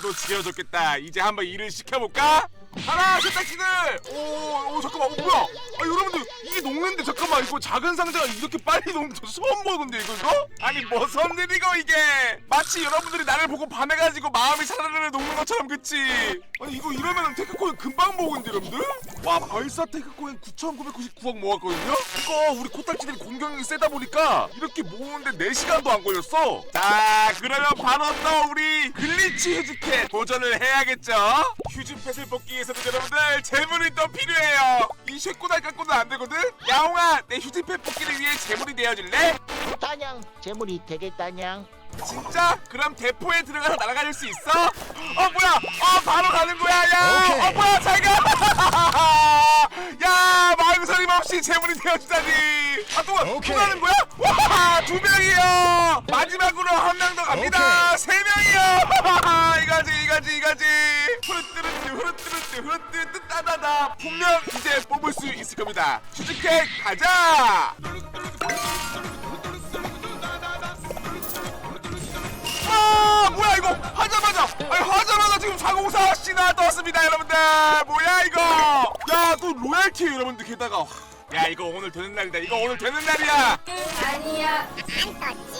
더 지켜줬겠다. 이제 한번 일을 시켜볼까? 하나 세탁기들. 오, 오 잠깐만. 어, 뭐야? 아 여러분들 이게 녹는데 잠깐만 이거 작은 상자가 이렇게 빨리 녹는 저 처음 보는데 이거 이거? 아니 뭐 선들이고 이게 마치 여러분들이 나를 보고 반해가지고 마음이 사르르 녹는 것처럼 그치? 아니 이거 이러면 테크코인 금방 모으는데 여러분들? 와 발사 테크코인 9,999억 모았거든요? 이거 우리 코딱지들이 공격력이 세다 보니까 이렇게 모으는데 4시간도 안 걸렸어 자 그러면 바로 또 우리 글리치 휴즈캣 도전을 해야겠죠? 휴즈펫을 뽑기 위해서는 여러분들 재물이 또 필요해요 이 쉐꼬달 깎고는 안 되거든? 야옹아 내 휴즈펫 뽑기를 위해 재물이 되어줄래? 좋다냥 재물이 되겠다냥 진짜? 그럼 대포에 들어가서 날아갈 수 있어? 어 뭐야? 어 바로 가는 거야 야! 오케이. 어 뭐야! 야 이 재물이 되어주다니! 아또 또 오케이. 가는 거야? 와 두 명이요! 마지막으로 한 명 더 갑니다! 세 명이요! 이거지 이거지 이거지! 후루뚜루뚜 후루뚜루뚜 후루뚜루뚜 따다다 분명 이제 뽑을 수 있을 겁니다 슈즈캣 가자! 아 뭐야 이거 하자마자 아니 하자마자 지금 404 씨 나왔습니다 여러분들 뭐야 이거 야또 로얄티 여러분들 게다가 야 이거 오늘 되는 날이다 이거 오늘 되는 날이야 아니야. 안 떴지?